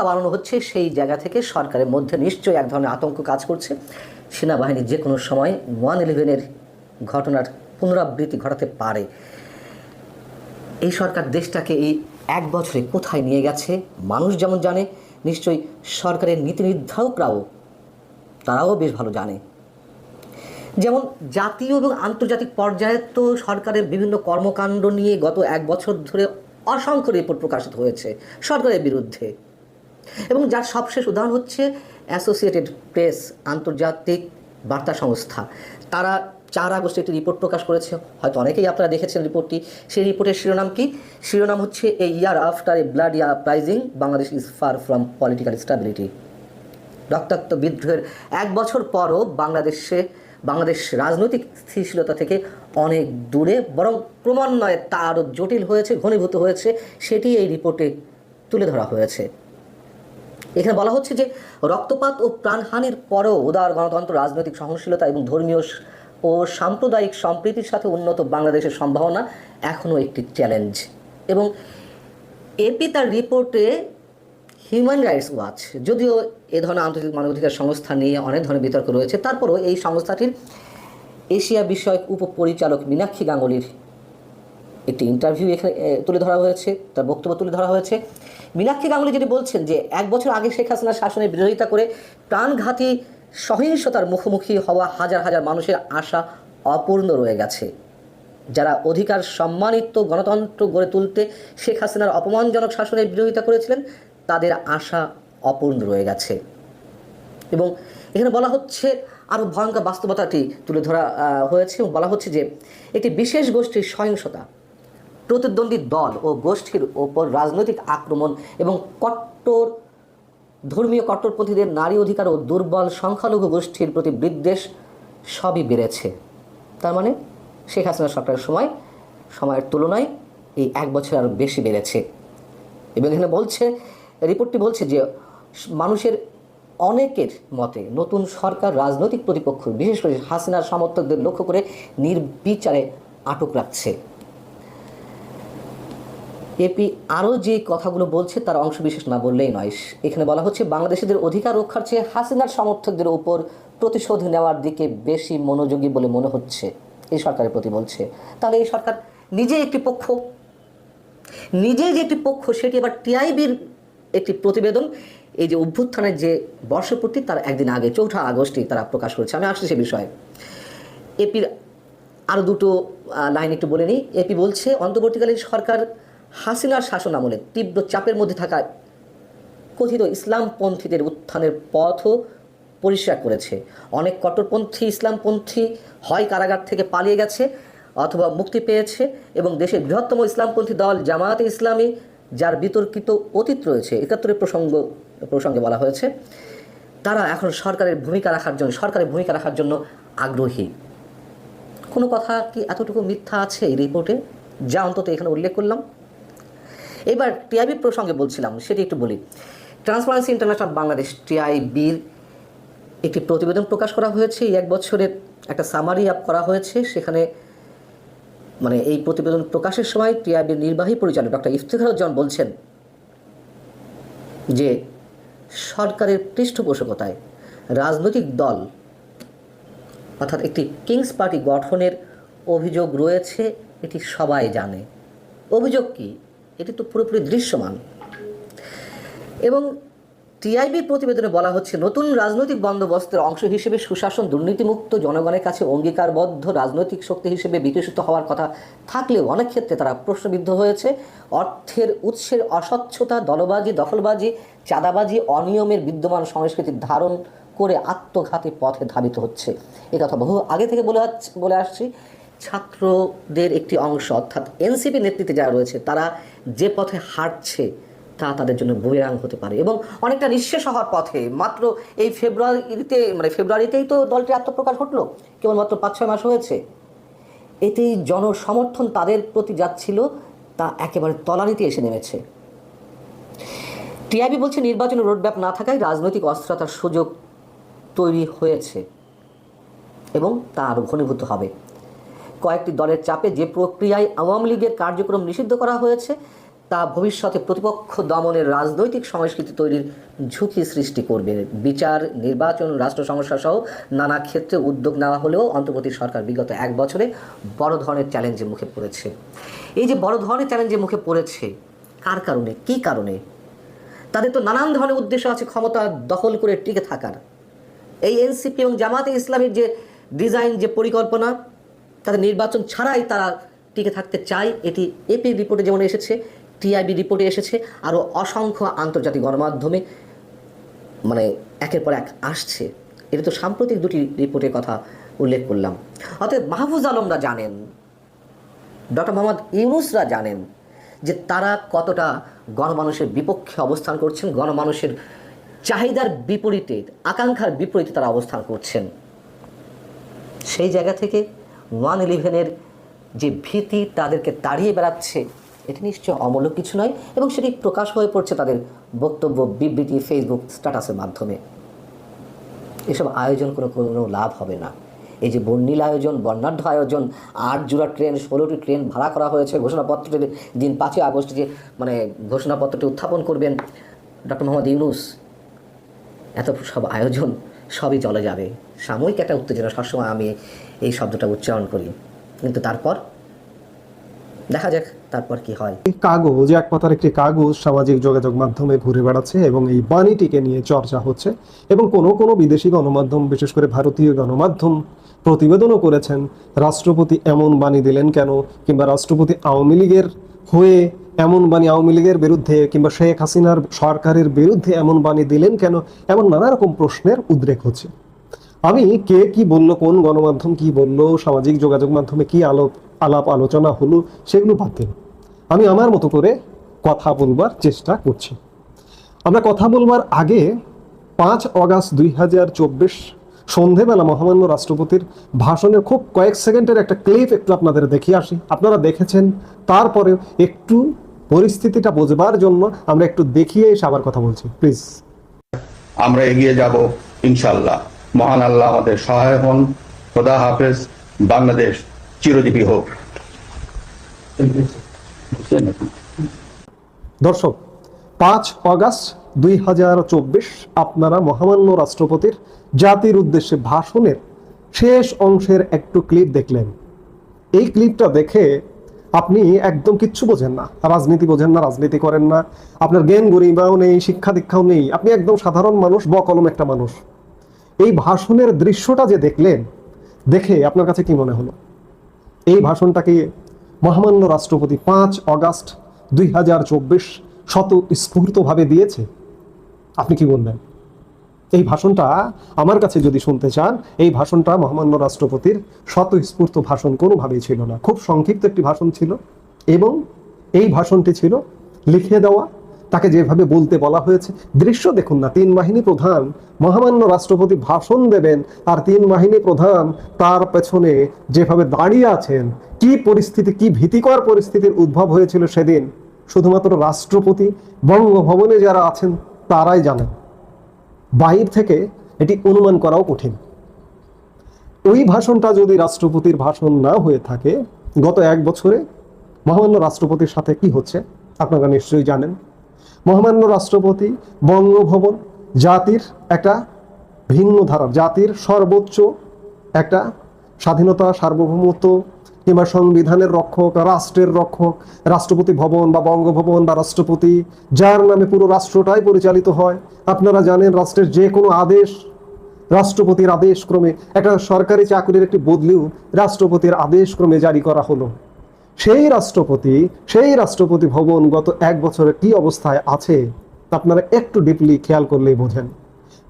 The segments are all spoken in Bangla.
উস্কা বাড়ানো হচ্ছে, সেই জায়গা থেকে সরকারের মধ্যে নিশ্চয়ই এক ধরনের আতঙ্ক কাজ করছে। সেনাবাহিনী যে কোনো সময় ওয়ান ইলেভেনের ঘটনার পুনরাবৃত্তি ঘটাতে পারে। এই সরকার দেশটাকে এই এক বছরে কোথায় নিয়ে গেছে, মানুষ যেমন জানে, নিশ্চয়ই সরকারের নীতি নির্ধারকরাও, তারাও বেশ ভালো জানে। যেমন জাতীয় এবং আন্তর্জাতিক পর্যায়ে তো সরকারের বিভিন্ন কর্মকাণ্ড নিয়ে গত এক বছর ধরে অসংখ্য রিপোর্ট প্রকাশিত হয়েছে সরকারের বিরুদ্ধে। এবং যার সবশেষ উদাহরণ হচ্ছে অ্যাসোসিয়েটেড প্রেস আন্তর্জাতিক বার্তা সংস্থা। তারা চার আগস্টে একটি রিপোর্ট প্রকাশ করেছে। হয়তো অনেকেই আপনারা দেখেছেন রিপোর্টটি সেই রিপোর্টের শিরোনাম কি? শিরোনাম হচ্ছে, a year after a blood year uprising Bangladesh is far from political stability রক্তাক্ত বিদ্রোহের এক বছর পরও বাংলাদেশে, বাংলাদেশ রাজনৈতিক স্থিতিশীলতা থেকে অনেক দূরে, বরং ক্রমান্বয়ে তা আরও জটিল হয়েছে, ঘনীভূত হয়েছে। সেটি এই রিপোর্টে তুলে ধরা হয়েছে। এখানে বলা হচ্ছে যে রক্তপাত ও প্রাণহানির পরেও উদার গণতন্ত্র, রাজনৈতিক সহনশীলতা এবং ধর্মীয় ও সাম্প্রদায়িক সম্প্রীতির সাথে উন্নত বাংলাদেশের সম্ভাবনা এখনও একটি চ্যালেঞ্জ এবং এপি তার রিপোর্টে হিউম্যান রাইটস ওয়াচ যদিও এ ধরনের আন্তর্জাতিক মানবাধিকার সংস্থা নিয়ে অনেক ধরনের বিতর্ক রয়েছে, তারপরও এই সংস্থাটির এশিয়া বিষয়ক উপপরিচালক মীনাক্ষী গাঙ্গুলির একটি ইন্টারভিউ এখানে তুলে ধরা হয়েছে, তার বক্তব্য তুলে ধরা হয়েছে। মীনাক্ষী গাঙ্গুলি যেটি বলছেন যে, এক বছর আগে শেখ হাসিনার শাসনের বিরোধিতা করে প্রাণঘাতী সহিংসতার মুখোমুখি হওয়া হাজার হাজার মানুষের আশা অপূর্ণ রয়ে গেছে। যারা অধিকার সম্মানিত গণতন্ত্র গড়ে তুলতে শেখ হাসিনার অপমানজনক শাসনের বিরোধিতা করেছিলেন, তাদের আশা অপূর্ণ রয়ে গেছে। এবং এখানে বলা হচ্ছে আরও ভয়ঙ্কর বাস্তবতাটি তুলে ধরা হয়েছে এবং বলা হচ্ছে যে, একটি বিশেষ গোষ্ঠীর সহিংসতা প্রতিদ্বন্দ্বী দল ও গোষ্ঠীর ওপর রাজনৈতিক আক্রমণ এবং কট্টর, ধর্মীয় কট্টরপন্থীদের নারী অধিকার ও দুর্বল সংখ্যালঘু গোষ্ঠীর প্রতি বিদ্বেষ সবই বেড়েছে। তার মানে শেখ হাসিনা সরকারের সময়, সময়ের তুলনায় এই এক বছর আরও বেশি বেড়েছে। এবং এখানে বলছে, রিপোর্টটি বলছে যে মানুষের অনেকের মতে নতুন সরকার রাজনৈতিক প্রতিপক্ষ, বিশেষ করে হাসিনার সমর্থকদের লক্ষ্য করে নির্বিচারে আটক রাখছে। এপি আরও যে কথাগুলো বলছে তার অংশ বিশেষ না বললেই নয়। এখানে বলা হচ্ছে, বাংলাদেশিদের অধিকার রক্ষার চেয়ে হাসিনার সমর্থকদের উপর প্রতিশোধ নেওয়ার দিকে বেশি মনোযোগী বলে মনে হচ্ছে, এই সরকারের প্রতি বলছে। তাহলে এই সরকার নিজে একটি পক্ষ, নিজে যে একটি পক্ষ, সেটি আবার টিআইবির একটি প্রতিবেদন, এই যে অভ্যুত্থানের যে বর্ষপূর্তি, তার একদিন আগে, চৌঠা আগস্টে তারা প্রকাশ করেছে। আমি আসছি সে বিষয়ে। এপির আরও দুটো লাইন একটু বলে নিই। এপি বলছে, অন্তর্বর্তীকালীন সরকার হাসিনার শাসন আমলে তীব্র চাপের মধ্যে থাকা কথিত ইসলামপন্থীদের উত্থানের পথও পরিষ্কার করেছে। অনেক কট্টরপন্থী ইসলামপন্থী হয় কারাগার থেকে পালিয়ে গেছে অথবা মুক্তি পেয়েছে এবং দেশের বৃহত্তম ইসলামপন্থী দল জামায়াতে ইসলামী, যার বিতর্কিত অতীত রয়েছে, একাত্তরের প্রসঙ্গ, প্রসঙ্গে বলা হয়েছে, তারা এখন সরকারের ভূমিকা রাখার জন্য, সরকারের ভূমিকা রাখার জন্য আগ্রহী। কোনো কথা কি এতটুকু মিথ্যা আছে এই রিপোর্টে? যা অন্তত এখানে উল্লেখ করলাম। এবার টিআইবি প্রসঙ্গে বলছিলাম, সেটি একটু বলি। ট্রান্সপারেন্সি ইন্টারন্যাশনাল বাংলাদেশ টিআইবির একটি প্রতিবেদন প্রকাশ করা হয়েছে। এক বছরের একটা সামারি আপ করা হয়েছে। সেখানে মানে এই প্রতিবেদন প্রকাশের সময় টিআইবির নির্বাহী পরিচালক ডক্টর ইফতেখারুজ্জামান বলছেন যে, সরকারের পৃষ্ঠপোষকতায় রাজনৈতিক দল অর্থাৎ একটি কিংস পার্টি গঠনের অভিযোগ রয়েছে, এটি সবাই জানে। অভিযোগ কি? এটি তো পুরোপুরি দৃশ্যমান। এবং টিআইবির প্রতিবেদনে বলা হচ্ছে, নতুন রাজনৈতিক বন্দোবস্তের অংশ হিসেবে সুশাসন দুর্নীতিমুক্ত, জনগণের কাছে অঙ্গীকারবদ্ধ, রাজনৈতিক শক্তি হিসেবে বিকশিত হওয়ার কথা থাকলেও অনেক ক্ষেত্রে তারা প্রশ্নবিদ্ধ হয়েছে। অর্থের উৎসের অস্বচ্ছতা, দলবাজি, দখলবাজি, চাঁদাবাজি, অনিয়মের বিদ্যমান সংস্কৃতির ধারণ করে আত্মঘাতী পথে ধাবিত হচ্ছে। এ কথা বহু আগে থেকে বলে বলে আসছি। ছাত্রদের একটি অংশ, অর্থাৎ এনসিপি নেতৃত্বে যারা রয়েছে, তারা যে পথে হাঁটছে, তা তাদের জন্য বুমেরাং হতে পারে। এবং অনেকটা নিঃশেষ হওয়ার পথে, মাত্র এই ফেব্রুয়ারিতে মানে ফেব্রুয়ারিতেই তো দলটি আত্মপ্রকাশ ঘটলো। কেবলমাত্র পাঁচ ছয় মাস হয়েছে। এতেই জনসমর্থন তাদের প্রতি যাচ্ছিল, তা একেবারে তলানিতে এসে নেমেছে। টিআইবি বলছে নির্বাচনের রোডম্যাপ না থাকায় রাজনৈতিক অস্থিরতার সুযোগ তৈরি হয়েছে এবং তা আরও ঘনীভূত হবে। কয়েকটি দলের চাপে যে প্রক্রিয়ায় আওয়ামী লীগের কার্যক্রম নিষিদ্ধ করা হয়েছে, তা ভবিষ্যতে প্রতিপক্ষ দমনের রাজনৈতিক সংস্কৃতি তৈরির ঝুঁকি সৃষ্টি করবে। বিচার, নির্বাচন, রাষ্ট্র সমস্যা সহ নানা ক্ষেত্রে উদ্যোগ নেওয়া হলেও অন্তর্বর্তী সরকার বিগত এক বছরে বড় ধরনের চ্যালেঞ্জের মুখে পড়েছে। এই যে বড় ধরনের চ্যালেঞ্জের মুখে পড়েছে, কার কারণে, কি কারণে? তাদের তো নানান ধরনের উদ্দেশ্য আছে, ক্ষমতা দখল করে টিকে থাকার। এই এনসিপি এবং জামাতে ইসলামের যে ডিজাইন, যে পরিকল্পনা তাদের নির্বাচন ছাড়াই তারা টিকে থাকতে চায়। এটি এপি রিপোর্টে যেমন এসেছে, টিআইবি রিপোর্টে এসেছে, আরও অসংখ্য আন্তর্জাতিক গণমাধ্যমে মানে একের পর এক আসছে। এটা তো সাম্প্রতিক দুটি রিপোর্টের কথা উল্লেখ করলাম। অতএব মাহফুজ আলমরা জানেন, ডক্টর মোহাম্মদ ইউনুসরা জানেন যে তারা কতটা গণমানুষের বিপক্ষে অবস্থান করছেন, গণমানুষের চাহিদার বিপরীতে, আকাঙ্ক্ষার বিপরীতে তারা অবস্থান করছেন। সেই জায়গা থেকে ওয়ান ইলেভেনের যে ভীতি তাদেরকে তাড়িয়ে বেড়াচ্ছে, এটি নিশ্চয় অমূলক কিছু নয় এবং সেটি প্রকাশ হয়ে পড়ছে তাদের বক্তব্য বিবৃতি ফেসবুক স্ট্যাটাসের মাধ্যমে। এসব আয়োজন কোনো কোনো লাভ হবে না। এই যে বর্ণিল আয়োজন, বর্ণাঢ্য আয়োজন, আট জোড়া ট্রেন, ষোলোটি ট্রেন ভাড়া করা হয়েছে ঘোষণাপত্রটি দিন পাঁচই আগস্ট যে মানে ঘোষণাপত্রটি উত্থাপন করবেন ডক্টর মোহাম্মদ ইউনুস, এত সব আয়োজন সবই চলে যাবে। সাময়িক একটা উত্তেজনা, সবসময় আমি এই শব্দটা উচ্চারণ করি। কিন্তু তারপর? দেখা যাক তারপর কি হয়। এই কাগজ, এক কথার একটি কাগজ সামাজিক যোগাযোগ মাধ্যমে ঘুরে বেড়াচ্ছে এবং এই বাণীটিকে নিয়ে চর্চা হচ্ছে এবং কোনো কোনো বিদেশি গণমাধ্যম, বিশেষ করে ভারতীয় গণমাধ্যম প্রতিবেদনও করেছেন, রাষ্ট্রপতি এমন বাণী দিলেন কেন? কিংবা, রাষ্ট্রপতি আওয়ামী লীগের হয়ে এমন বাণী, আওয়ামী লীগের বিরুদ্ধে কিংবা শেখ হাসিনার সরকারের বিরুদ্ধে এমন বাণী দিলেন কেন? এমন নানা রকম প্রশ্নের উদ্রেক হচ্ছে। আমি কে কি বলল, কোন গণমাধ্যম কি বলল, সামাজিক যোগাযোগ মাধ্যমে কি আলোপ আলাপ আলোচনা হলো, সেগুলো বাদ দিন। আমি আমার মতো করে কথা বলবার চেষ্টা করছি। আমরা কথা বলবার আগে পাঁচ অগাস্ট দুই হাজার চব্বিশ সন্ধেবেলা মহামান্য রাষ্ট্রপতির ভাষণের খুব কয়েক সেকেন্ডের একটা ক্লিপ একটু আপনাদের দেখিয়ে আসি। আপনারা দেখেছেন তারপরে একটু পরিস্থিতিটা বোঝবার জন্য আমরা একটু দেখিয়ে এসে আবার কথা বলছি। প্লিজ। আমরা এগিয়ে যাব ইনশাল্লাহ মহান আল্লাহ আমাদের সহায় হন। খোদা হাফেজ। বাংলাদেশ চিরজীবী হোক। দর্শক, পাঁচ অগাস্ট দুই হাজার চব্বিশ আপনারা মহামান্য রাষ্ট্রপতির জাতির উদ্দেশ্যে ভাষণের শেষ অংশের একটু ক্লিপ দেখলেন। এই ক্লিপটা দেখে আপনি একদম কিচ্ছু বোঝেন না। রাজনীতি বোঝেন না, রাজনীতি করেন না। আপনার জ্ঞান গরিমাও নেই, শিক্ষা দীক্ষাও নেই। আপনি একদম সাধারণ মানুষ, বকলম একটা মানুষ। এই ভাষণের দৃশ্যটা যে দেখলেন, দেখে আপনার কাছে কি মনে হলো? এই ভাষণটাকে মহামান্য রাষ্ট্রপতি পাঁচ অগাস্ট দুই হাজার চব্বিশ শত স্ফূর্তভাবে দিয়েছে? আপনি কি বলবেন? এই ভাষণটা আমার কাছে যদি শুনতে চান, এই ভাষণটা মহামান্য রাষ্ট্রপতির স্বতঃস্ফূর্ত ভাষণ কোনোভাবেই ছিল না। খুব সংক্ষিপ্ত একটি ভাষণ ছিল এবং এই ভাষণটি ছিল লিখে দেওয়া তাকে যেভাবে বলতে বলা হয়েছে, দৃশ্য দেখুন না। তিন বাহিনী প্রধান মহামান্য রাষ্ট্রপতি ভাষণ দেবেন, আর তিন বাহিনী প্রধান তার পেছনে যেভাবে দাঁড়িয়ে আছেন, কি পরিস্থিতি, কি ভীতিকর পরিস্থিতির উদ্ভব হয়েছিল সেদিন, শুধুমাত্র রাষ্ট্রপতি, বঙ্গভবনে যারা আছেন, তারাই জানেন। বাইর থেকে এটি অনুমান করাও কঠিন। ওই ভাষণটা যদি রাষ্ট্রপতির ভাষণ না হয়ে থাকে, গত এক বছরে মহামান্য রাষ্ট্রপতির সাথে কি হচ্ছে, আপনারা নিশ্চয়ই জানেন। মহামান্য রাষ্ট্রপতি, বঙ্গভবন, জাতির একটা ভিন্ন ধারা, জাতির সর্বোচ্চ একটা স্বাধীনতা, সার্বভৌমত্ব কিংবা সংবিধানের রক্ষক, রাষ্ট্রের রক্ষক, রাষ্ট্রপতি ভবন বা বঙ্গভবন বা রাষ্ট্রপতি, যার নামে পুরো রাষ্ট্রটাই পরিচালিত হয়। আপনারা জানেন রাষ্ট্রের যে কোনো আদেশ, রাষ্ট্রপতির আদেশ ক্রমে, একটা সরকারি চাকরির একটি বদলিও রাষ্ট্রপতির আদেশ ক্রমে জারি করা হলো। সেই রাষ্ট্রপতি সেই রাষ্ট্রপতি ভবন গত এক বছরে কি অবস্থায় আছে আপনারা একটু ডিপলি খেয়াল করলেই বোঝেন।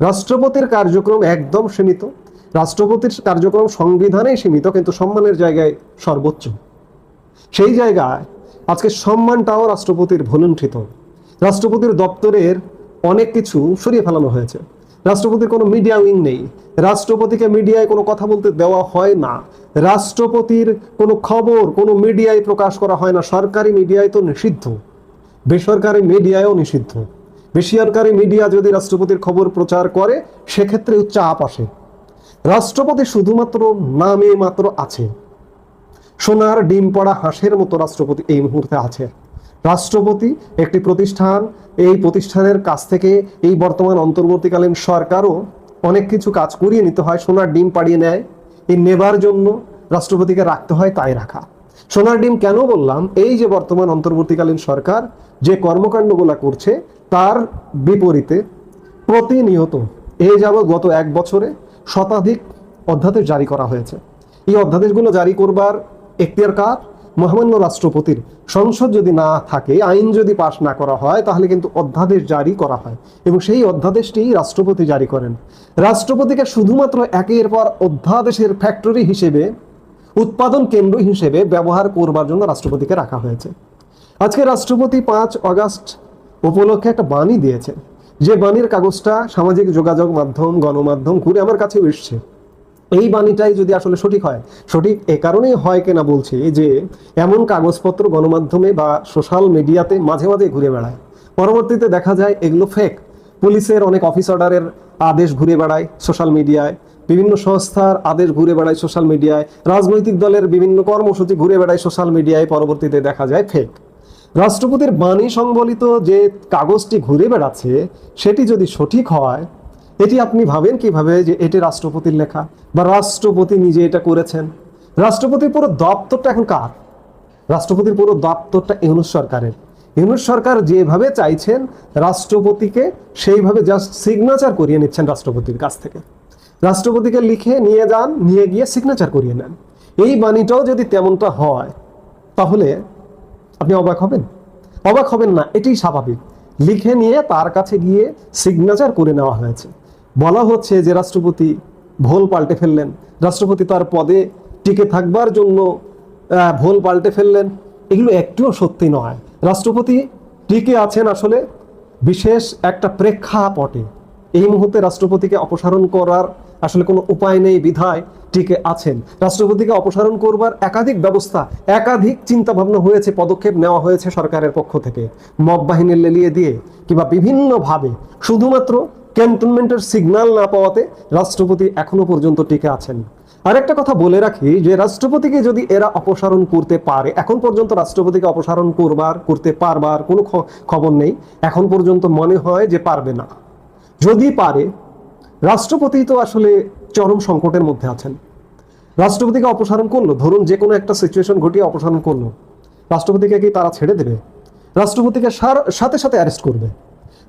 রাষ্ট্রপতির কার্যক্রম একদম সীমিত। রাষ্ট্রপতির কার্যক্রম সংবিধানেই সীমিত, কিন্তু সম্মানের জায়গায় সর্বোচ্চ। সেই জায়গায় আজকে সম্মানটাও রাষ্ট্রপতির ভুলুণ্ঠিত। রাষ্ট্রপতির দপ্তরের অনেক কিছু সরিয়ে ফেলানো হয়েছে। রাষ্ট্রপতির কোনো মিডিয়া উইং নেই। রাষ্ট্রপতিকে মিডিয়ায় কোনো কথা বলতে দেওয়া হয় না। রাষ্ট্রপতির কোনো খবর কোনো মিডিয়ায় প্রকাশ করা হয় না। সরকারি মিডিয়ায় তো নিষিদ্ধ। বেসরকারি মিডিয়ায়ও নিষিদ্ধ। বেসরকারি মিডিয়া যদি রাষ্ট্রপতির খবর প্রচার করে সেক্ষেত্রেও চাপ আসে। রাষ্ট্রপতি শুধুমাত্র নামে মাত্র আছে। সোনার ডিম পড়া হাঁসের মতো রাষ্ট্রপতি এই মুহূর্তে আছে। রাষ্ট্রপতি একটি প্রতিষ্ঠান এই প্রতিষ্ঠানের কাছ থেকে এই বর্তমান অন্তর্বর্তীকালীন সরকারও অনেক কিছু কাজ করিয়ে নিতে হয়, সোনার ডিম পাড়িয়ে নেয়, এই নেবার জন্য রাষ্ট্রপতিকে রাখতে হয়, তাই রাখা। সোনার ডিম কেন বললাম? এই যে বর্তমান অন্তর্বর্তীকালীন সরকার যে কর্মকাণ্ডগুলো করছে, তার বিপরীতে প্রতিনিয়ত এই যাবৎ গত এক বছরে শতাধিক অধ্যাদেশ জারি করা হয়েছে। এই অধ্যাদেশগুলো জারি করবার এখতিয়ার কার? মহামান্য রাষ্ট্রপতির সংসদ যদি না থাকে, আইন যদি পাশ না করা হয়, তাহলে কিন্তু অধ্যাদেশ জারি করা হয়। এবং সেই অধ্যাদেশটি রাষ্ট্রপতি জারি করেন। রাষ্ট্রপতিকে শুধুমাত্র একের পর অধ্যাদেশের ফ্যাক্টরি হিসেবে, উৎপাদন কেন্দ্র হিসেবে ব্যবহার করবার জন্য রাষ্ট্রপতিকে রাখা হয়েছে। আজকে রাষ্ট্রপতি পাঁচ অগাস্ট উপলক্ষে একটা বাণী দিয়েছেন। যে বাণীর কাগজটা সামাজিক যোগাযোগ মাধ্যম, গণমাধ্যম ঘুরে আমার কাছে এসছে। এই বাণীটাই যদি আসলে সঠিক হয়, সঠিক এ কারণেই হয় কেনা বলছি যে এমন কাগজপত্র গণমাধ্যমে বা সোশ্যাল মিডিয়াতে মাঝে মাঝে ঘুরে বেড়ায়। পরবর্তীতে দেখা যায় এগুলো ফেক পুলিশের অনেক অফিস অর্ডারের আদেশ ঘুরে বেড়ায় সোশ্যাল মিডিয়ায়, বিভিন্ন সংস্থার আদেশ ঘুরে বেড়ায় সোশ্যাল মিডিয়ায়, রাজনৈতিক দলের বিভিন্ন কর্মসূচি ঘুরে বেড়ায় সোশ্যাল মিডিয়ায়, পরবর্তীতে দেখা যায় ফেক রাষ্ট্রপতির বাণী সংবলিত যে কাগজটি ঘুরে বেড়াচ্ছে, সেটি যদি সঠিক হয় এটি আপনি ভাবেন কীভাবে যে এটি রাষ্ট্রপতির লেখা? বা রাষ্ট্রপতি নিজে এটা করেছেন? রাষ্ট্রপতির পুরো দপ্তরটা এখন কার? রাষ্ট্রপতির পুরো দপ্তরটা ইউনুস সরকারের। ইউনুস সরকার যেভাবে চাইছেন, রাষ্ট্রপতিকে সেইভাবে জাস্ট সিগনেচার করিয়ে নিচ্ছেন রাষ্ট্রপতির কাছ থেকে। রাষ্ট্রপতিকে লিখে নিয়ে যান, নিয়ে গিয়ে সিগনেচার করিয়ে নেন। এই বাণীটাও যদি তেমনটা হয়, তাহলে আপনি অবাক হবেন। অবাক হবেন না, এটাই স্বাভাবিক। লিখে নিয়ে তার কাছে গিয়ে সিগনেচার করে নেওয়া হয়েছে। বলা হচ্ছে যে রাষ্ট্রপতি ভোল পাল্টে ফেললেন। রাষ্ট্রপতি তার পদে টিকে থাকবার জন্য ভোল পাল্টে ফেললেন। এগুলো একটুও সত্যি নয়। রাষ্ট্রপতি টিকে আছেন আসলে বিশেষ একটা প্রেক্ষাপটে। এই মুহূর্তে রাষ্ট্রপতিকে অপসারণ করার আসলে কোনো উপায় নেই, বিধায় টিকে আছেন। রাষ্ট্রপতিকে অপসারণ করবার একাধিক ব্যবস্থা, একাধিক চিন্তা ভাবনা হয়েছে, পদক্ষেপ নেওয়া হয়েছে সরকারের পক্ষ থেকে। মব বাহিনীর লেলিয়ে দিয়ে কিংবা বিভিন্নভাবে, শুধুমাত্র ক্যান্টনমেন্টের সিগন্যাল না পাওয়াতে রাষ্ট্রপতি এখনও পর্যন্ত টিকে আছেন। আরেকটা কথা বলে রাখি যে, রাষ্ট্রপতিকে যদি এরা অপসারণ করতে পারে, এখন পর্যন্ত রাষ্ট্রপতিকে অপসারণ করবার, করতে পারবার কোনো খবর নেই। এখন পর্যন্ত মনে হয় যে পারবে না। যদি পারে, রাষ্ট্রপতি তো আসলে চরম সংকটের মধ্যে আছেন। রাষ্ট্রপতিকে অপসারণ করল। ধরুন যে কোনো একটা সিচুয়েশন ঘটিয়ে অপসারণ করল। রাষ্ট্রপতিকে কি তারা ছেড়ে দেবে? রাষ্ট্রপতিকে সাথে সাথে অ্যারেস্ট করবে।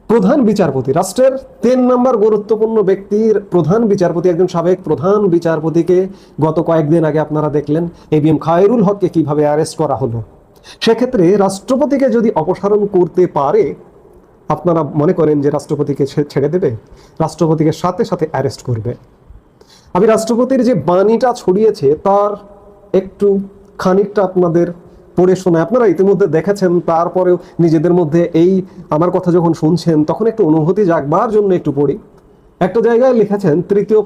প্রধান বিচারপতি, রাষ্ট্রের তিন নম্বর গুরুত্বপূর্ণ ব্যক্তির প্রধান বিচারপতি, একজন সাবেক প্রধান বিচারপতিকে গত কয়েকদিন আগে আপনারা দেখলেন, এ বি এম খায়রুল হককে কীভাবে অ্যারেস্ট করা হলো। সেক্ষেত্রে রাষ্ট্রপতিকে যদি অপসারণ করতে পারে, আপনারা মনে করেন যে রাষ্ট্রপতিকে ছেড়ে দেবে? রাষ্ট্রপতিকে সাথে সাথে অ্যারেস্ট করবে। আমি রাষ্ট্রপতির যে বাণীটা ছড়িয়েছে, তার একটু খানিকটা আপনাদের পড়ে শোনায়। আপনারা ইতিমধ্যে দেখেছেন, তারপরেও নিজেদের মধ্যে এই আমার কথা যখন শুনছেন, তখন একটু অনুভূতি জাগবার জন্য একটু পড়ি। একটা জায়গায় লিখেছেন, তৃতীয়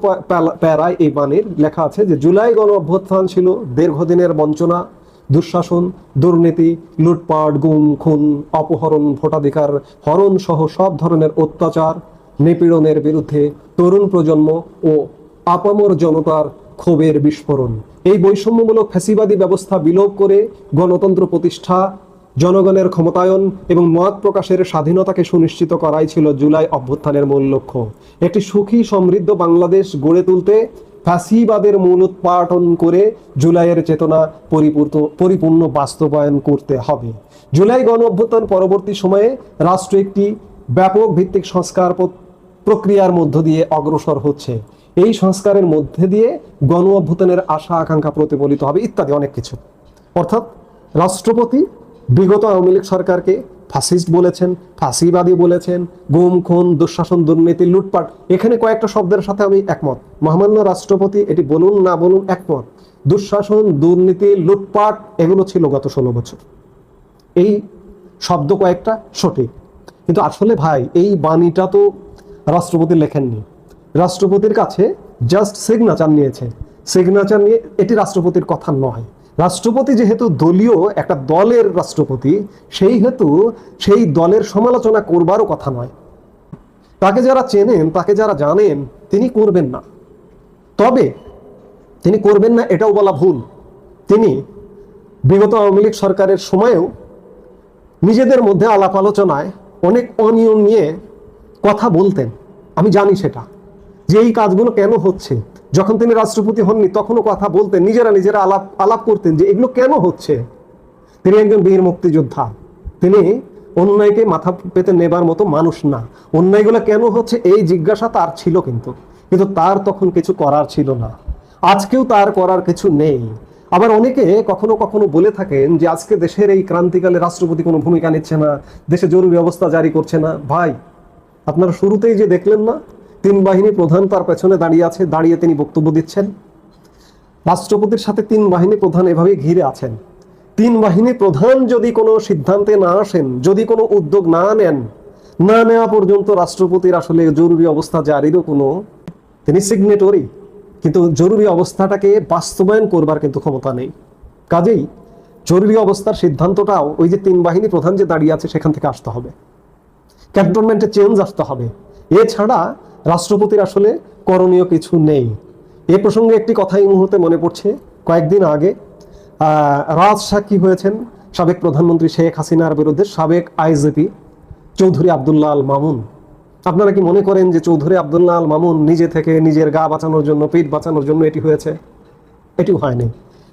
প্যারায় এই বাণীর লেখা আছে যে, জুলাই গণ অভ্যুত্থান ছিল, দীর্ঘদিনের বঞ্চনা, দুঃশাসন, দুর্নীতি, লুটপাট, গুম, খুন, অপহরণ, ভোটাধিকার, হরণ সহ সব ধরনের অত্যাচার, নিপীড়নের বিরুদ্ধে তরুণ প্রজন্ম ও আপামর জনতার ক্ষোভের বিস্ফোরণ। এই বৈষম্যমূলক ফ্যাসিবাদী ব্যবস্থা বিলোপ করে গণতন্ত্র প্রতিষ্ঠা, জনগণের ক্ষমতায়ন এবং মত প্রকাশের স্বাধীনতাকে সুনিশ্চিত করাই ছিল জুলাই অভ্যুত্থানের মূল লক্ষ্য। একটি সুখী সমৃদ্ধ বাংলাদেশ গড়ে তুলতে ফ্যাসিবাদের মূল উৎপাটন করে জুলাইয়ের চেতনা পরিপূর্ত, পরিপূর্ণ বাস্তবায়ন করতে হবে। জুলাই গণ অভ্যুত্থান পরবর্তী সময়ে রাষ্ট্র একটি ব্যাপক ভিত্তিক সংস্কার প্রক্রিয়ার মধ্য দিয়ে অগ্রসর হচ্ছে। এই সংস্কারের মধ্যে দিয়ে গণ অভ্যুত্থানের আশা, আকাঙ্ক্ষা প্রতিফলিত হবে ইত্যাদি অনেক কিছু। অর্থাৎ রাষ্ট্রপতি বিগত আওয়ামী লীগ সরকারকে ফাসিস্ট বলেছেন, ফাঁসিবাদী বলেছেন, গুম, খুন, দুঃশাসন, দুর্নীতি, লুটপাট, এখানে কয়েকটা শব্দের সাথে আমি একমত। মহামান্য রাষ্ট্রপতি এটি বলুন না বলুন একমত। দুঃশাসন, দুর্নীতি, লুটপাট, এগুলো ছিল গত ষোলো বছর। এই শব্দ কয়েকটা সঠিক। কিন্তু আসলে ভাই, এই বাণীটা তো রাষ্ট্রপতি লেখেননি। রাষ্ট্রপতির কাছে জাস্ট সিগনেচার নিয়েছে। সিগনেচার নিয়ে এটি রাষ্ট্রপতির কথা নয়। রাষ্ট্রপতি যেহেতু দলীয় একটা দলের রাষ্ট্রপতি, সেই হেতু সেই দলের সমালোচনা করবারও কথা নয়। তাকে যারা চেনেন, তাকে যারা জানেন, তিনি করবেন না। তবে তিনি করবেন না এটাও বলা ভুল। তিনি বিগত আওয়ামী লীগ সরকারের সময়েও নিজেদের মধ্যে আলাপ আলোচনায় অনেক অনিয়ম নিয়ে কথা বলতেন। আমি জানি সেটা। যে এই কাজগুলো কেন হচ্ছে? যখন তিনি রাষ্ট্রপতি হননি, তখনও কথা বলতেন, নিজেরা নিজেরা আলাপ আলাপ করতেন যে এগুলো কেন হচ্ছে? তিনি একজন বীর মুক্তিযোদ্ধা। তিনি অন্যায়কে মাথা পেতে নেবার মতো মানুষ না। অন্যায়গুলো কেন হচ্ছে এই জিজ্ঞাসা তার ছিল কিন্তু। কিন্তু তার তখন কিছু করার ছিল না। আজকেও তার করার কিছু নেই। আবার অনেকে কখনো কখনো বলে থাকেন যে আজকে দেশের এই ক্রান্তিকালে রাষ্ট্রপতি কোনো ভূমিকা নিচ্ছে না, দেশে জরুরি অবস্থা জারি করছে না। ভাই, আপনারা শুরুতেই যে দেখলেন না তিন বাহিনী প্রধান তার পেছনে দাঁড়িয়ে আছে, দাঁড়িয়ে তিনি বক্তব্য দিচ্ছেন। রাষ্ট্রপতির সাথে তিন বাহিনী প্রধান এভাবে ঘিরে আছেন। তিন বাহিনী প্রধান যদি কোনো সিদ্ধান্তে না আসেন, যদি কোনো উদ্যোগ না নেন, না নেওয়া পর্যন্ত রাষ্ট্রপতির আসলে জরুরি অবস্থা জারিরও কোনো, তিনি সিগনেটরি কিন্তু জরুরি অবস্থাটাকে বাস্তবায়ন করবার কিন্তু ক্ষমতা নেই। কাজেই জরুরি অবস্থার সিদ্ধান্তটাও ওই যে তিন বাহিনী প্রধান যে দাঁড়িয়ে আছে, সেখান থেকে আসতে হবে। ক্যান্টনমেন্টে চেঞ্জ আসতে হবে। এছাড়া রাষ্ট্রপতির আসলে করণীয় কিছু নেই। এ প্রসঙ্গে একটি কথা এই মুহূর্তে মনে পড়ছে। কয়েকদিন আগে রাজ সাক্ষী হয়েছেন সাবেক প্রধানমন্ত্রী শেখ হাসিনার বিরুদ্ধে সাবেক আইজিপি চৌধুরী আবদুল্লাহ আল মামুন। আপনারা কি মনে করেন যে চৌধুরী আবদুল্লাহ আল মামুন নিজে থেকে নিজের গা বাঁচানোর জন্য পিঠ বাঁচানোর জন্য এটি হয়েছে? এটিও হয়নি।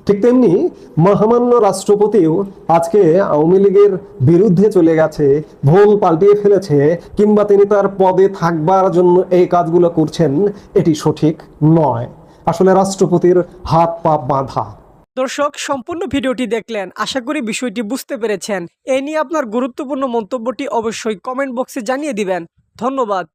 ঠিক তেমনি মহামান্য রাষ্ট্রপতিও আজকে আওয়ামী লীগের বিরুদ্ধে চলে গেছে, ভুল পাল্টিয়ে ফেলেছে, কিংবা তিনি তার পদে থাকবার জন্য এই কাজগুলো করছেন, এটি সঠিক নয়। আসলে রাষ্ট্রপতির হাত পা বাঁধা। দর্শক, সম্পূর্ণ ভিডিওটি দেখলেন, আশা করি বিষয়টি বুঝতে পেরেছেন। এ নিয়ে আপনার গুরুত্বপূর্ণ মন্তব্যটি অবশ্যই কমেন্ট বক্সে জানিয়ে দিবেন। ধন্যবাদ।